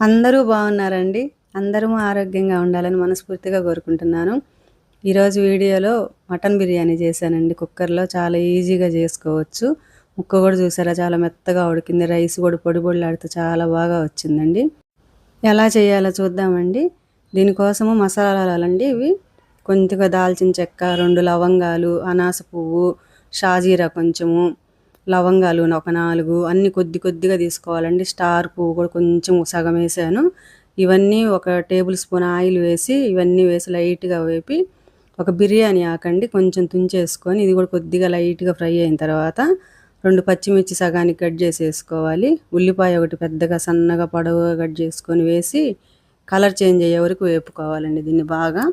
అందరూ బాగున్నారండి. అందరూ ఆరోగ్యంగా ఉండాలని మనస్ఫూర్తిగా కోరుకుంటున్నాను. ఈరోజు వీడియోలో మటన్ బిర్యానీ చేశానండి. కుక్కర్లో చాలా ఈజీగా చేసుకోవచ్చు. ముక్క కూడా చూసారా? చాలా మెత్తగా ఉడికింది. రైస్ కూడా పొడి పొడిలాడుతూ చాలా బాగా వచ్చిందండి. ఎలా చేయాలో చూద్దామండి. దీనికోసము మసాలాలండి ఇవి. కొంచెంగా దాల్చిన చెక్క రెండు లవంగాలు అనాస పువ్వు షాజీరా కొంచెము లవంగాలు ఒక నాలుగు అన్ని కొద్ది కొద్దిగా తీసుకోవాలండి. స్టార్ పువ్వు కూడా కొంచెం సగం వేసాను. ఇవన్నీ ఒక టేబుల్ స్పూన్ ఆయిల్ వేసి ఇవన్నీ వేసి లైట్గా వేపి ఒక బిర్యానీ ఆకండి కొంచెం తుంచేసుకొని ఇది కూడా కొద్దిగా లైట్గా ఫ్రై అయిన తర్వాత రెండు పచ్చిమిర్చి సగానికి కట్ చేసేసుకోవాలి. ఉల్లిపాయ ఒకటి పెద్దగా సన్నగా పొడవుగా కట్ చేసుకొని వేసి కలర్ చేంజ్ అయ్యే వరకు వేపుకోవాలండి దీన్ని బాగా.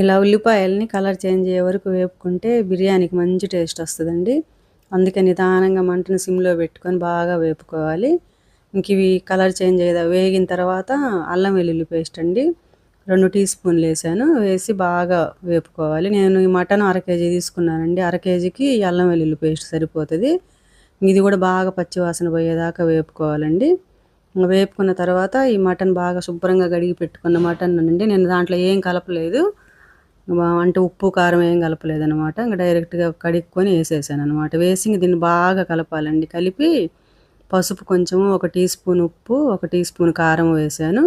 ఇలా ఉల్లిపాయలని కలర్ చేంజ్ అయ్యే వరకు వేపుకుంటే బిర్యానీకి మంచి టేస్ట్ వస్తుందండి. అందుకే నిదానంగా మంటను సిమ్లో పెట్టుకొని బాగా వేపుకోవాలి. ఇంక ఇవి కలర్ చేంజ్ అయ్యేదా వేగిన తర్వాత అల్లం వెల్లుల్లి పేస్ట్ అండి. రెండు టీ స్పూన్లు వేసాను. వేసి బాగా వేపుకోవాలి. నేను ఈ మటన్ అర కేజీ తీసుకున్నానండి. అర కేజీకి అల్లం వెల్లుల్లి పేస్ట్ సరిపోతుంది. ఇది కూడా బాగా పచ్చివాసన పోయేదాకా వేపుకోవాలండి. వేపుకున్న తర్వాత ఈ మటన్ బాగా శుభ్రంగా కడిగి పెట్టుకున్న మటన్ అండి. నేను దాంట్లో ఏం కలపలేదు. అంటే ఉప్పు కారం ఏం కలపలేదనమాట ఇంకా డైరెక్ట్గా కడుక్కొని వేసేసాను అనమాట వేసి దీన్ని బాగా కలపాలండి. కలిపి పసుపు కొంచెము ఒక టీ స్పూన్ ఉప్పు ఒక టీ స్పూన్ కారం వేసాను.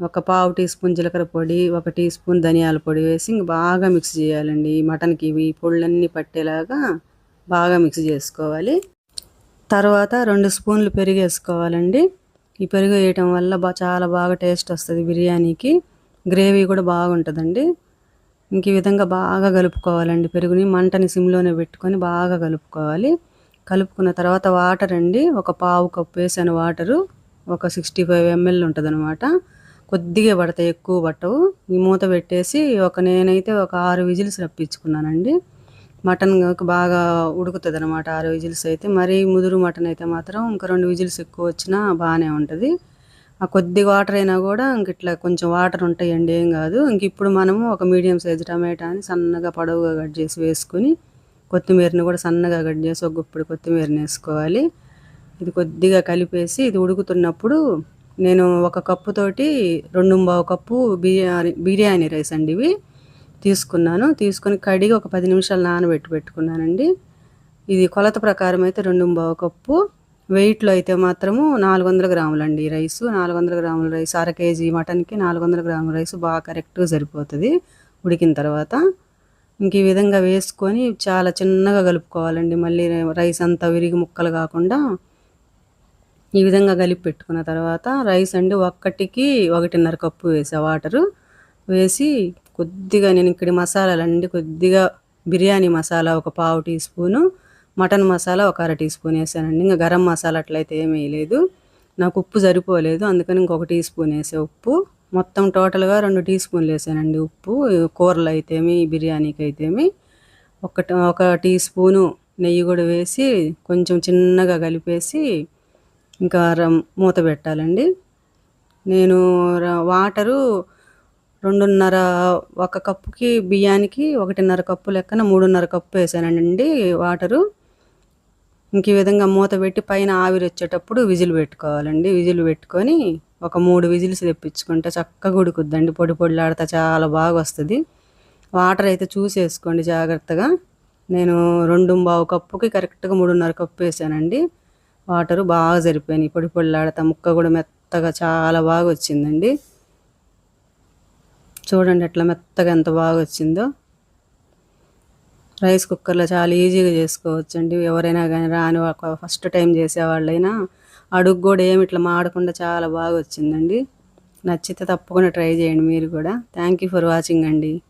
ఒక పావు టీ స్పూన్ జీలకర్ర పొడి ఒక టీ స్పూన్ ధనియాల పొడి వేసి ఇంక బాగా మిక్స్ చేయాలండి. ఈ మటన్కి ఇవి పొళ్ళన్నీ పట్టేలాగా బాగా మిక్స్ చేసుకోవాలి. తర్వాత రెండు స్పూన్లు పెరుగు వేసుకోవాలండి. ఈ పెరుగు వేయటం వల్ల చాలా బాగా టేస్ట్ వస్తుంది బిర్యానీకి. గ్రేవీ కూడా బాగుంటుందండి. ఇంక ఈ విధంగా బాగా కలుపుకోవాలండి. పెరుగుని మంటని సిమ్లోనే పెట్టుకొని బాగా కలుపుకోవాలి. కలుపుకున్న తర్వాత వాటర్ అండి ఒక పావు కప్పు వేసాను వాటరు ఒక సిక్స్టీ ఫైవ్ ఎంఎల్ ఉంటుందన్నమాట. కొద్దిగా పడతాయి ఎక్కువ పట్టవు. ఈ మూత పెట్టేసి ఒక నేనైతే ఒక ఆరు విజిల్స్ రప్పించుకున్నానండి. మటన్ బాగా ఉడుకుతుంది అనమాట ఆరు విజిల్స్ అయితే. మరీ ముదురు మటన్ అయితే మాత్రం ఇంకా రెండు విజిల్స్ ఎక్కువ వచ్చినా బాగానే ఉంటుంది. ఆ కొద్ది వాటర్ అయినా కూడా ఇంక ఇట్లా కొంచెం వాటర్ ఉంటాయండి ఏం కాదు. ఇంక ఇప్పుడు మనము ఒక మీడియం సైజు టమాటాని సన్నగా పొడవుగా కట్ చేసి వేసుకొని కొత్తిమీరని కూడా సన్నగా కట్ చేసి ఒక గుప్పుడు కొత్తిమీరని వేసుకోవాలి. ఇది కొద్దిగా కలిపేసి ఇది ఉడుకుతున్నప్పుడు నేను ఒక కప్పుతోటి రెండు బావు కప్పు బిర్యానీ బిర్యానీ రైస్ అండి ఇవి తీసుకున్నాను. తీసుకొని కడిగి ఒక పది నిమిషాలు నానబెట్టి పెట్టుకున్నానండి. ఇది కొలత ప్రకారం అయితే రెండు బావు కప్పు వెయిట్లో అయితే మాత్రము నాలుగు వందల గ్రాములు అండి రైస్. నాలుగు వందల గ్రాముల రైస్ అర కేజీ మటన్కి నాలుగు వందల గ్రాముల రైస్ బాగా కరెక్ట్గా సరిపోతుంది. ఉడికిన తర్వాత ఇంక ఈ విధంగా వేసుకొని చాలా చిన్నగా కలుపుకోవాలండి. మళ్ళీ రైస్ అంతా విరిగి ముక్కలు కాకుండా ఈ విధంగా కలిపి పెట్టుకున్న తర్వాత రైస్ అండి ఒక్కటికి ఒకటిన్నర కప్పు వేసా వాటరు. వేసి కొద్దిగా నేను ఇక్కడ మసాలాలు అండి కొద్దిగా బిర్యానీ మసాలా ఒక పావు టీ స్పూను మటన్ మసాలా ఒక అర టీ స్పూన్ వేసానండి. ఇంకా గరం మసాలా అట్లయితే ఏమీ వేయలేదు. నాకు ఉప్పు సరిపోలేదు. అందుకని ఇంకొక టీ స్పూన్ వేసే ఉప్పు. మొత్తం టోటల్గా రెండు టీ స్పూన్లు వేసానండి ఉప్పు. కూరలు అయితేమి బిర్యానీకి అయితేమి. ఒక ఒక టీ స్పూను నెయ్యి కూడా వేసి కొంచెం చిన్నగా కలిపేసి ఇంకా మూత పెట్టాలండి. నేను వాటరు రెండున్నర ఒక కప్పుకి బియ్యానికి ఒకటిన్నర కప్పు లెక్కన మూడున్నర కప్పు వేసానండి వాటరు. ఇంక ఈ విధంగా మూత పెట్టి పైన ఆవిరి వచ్చేటప్పుడు విజిల్ పెట్టుకోవాలండి. విజిల్ పెట్టుకొని ఒక మూడు విజిల్స్ తెప్పించుకుంటే చక్కగా ఉడుకుద్దండి. పొడి పొడిలాడితే చాలా బాగా వస్తుంది. వాటర్ అయితే చూసేసుకోండి జాగ్రత్తగా. నేను రెండు బావు కప్పుకి కరెక్ట్గా మూడున్నర కప్పు వేసానండి. వాటరు బాగా సరిపోయినాయి. పొడి పొడిలాడతా ముక్క కూడా మెత్తగా చాలా బాగా వచ్చిందండి. చూడండి ఎట్లా మెత్తగా ఎంత బాగా వచ్చిందో. రైస్ కుక్కర్లో చాలా ఈజీగా చేసుకోవచ్చు అండి ఎవరైనా కానీ రాని ఫస్ట్ టైం చేసేవాళ్ళైనా అడుగు కూడా ఏమి ఇట్లా మాడకుండా చాలా బాగా వచ్చిందండి. నచ్చితే తప్పకుండా ట్రై చేయండి మీరు కూడా. థ్యాంక్ యూ ఫర్ వాచింగ్ అండి.